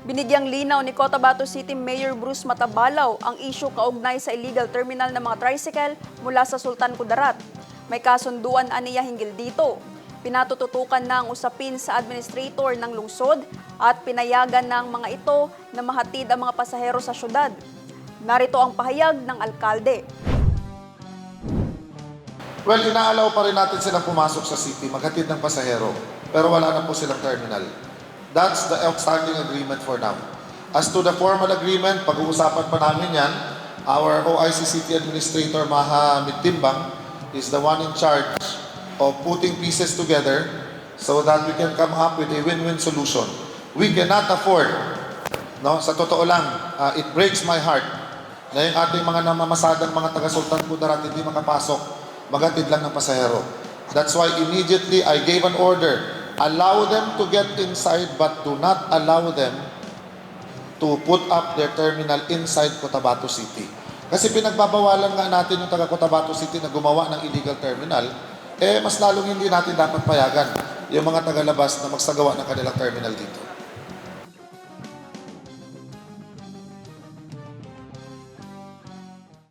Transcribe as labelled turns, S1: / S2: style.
S1: Binigyang linaw ni Cotabato City Mayor Bruce Matabalaw ang isyu kaugnay sa illegal terminal ng mga tricycle mula sa Sultan Kudarat. May kasunduan aniya hinggil dito. Pinatututukan na ang usapin sa administrator ng lungsod at pinayagan ng mga ito na mahatid ang mga pasahero sa syudad. Narito ang pahayag ng alkalde.
S2: Well, inaalaw pa rin natin silang pumasok sa city, maghatid ng pasahero. Pero wala na po silang terminal. That's the outstanding agreement for now. As to the formal agreement, pag-uusapan pa namin yan, our OIC City Administrator Maha Mitimbang is the one in charge of putting pieces together so that we can come up with a win-win solution. We cannot afford, no, sa totoo lang, uh, it breaks my heart na yung ating mga namamasadang mga taga-Sultan Kudarat hindi makapasok, magatid lang ng pasahero. That's why immediately I gave an order. Allow them to get inside but do not allow them to put up their terminal inside Cotabato City. Kasi pinagbabawalan nga natin yung taga Cotabato City na gumawa ng illegal terminal, eh mas lalong hindi natin dapat payagan yung mga taga-labas na magsagawa ng kanilang terminal dito.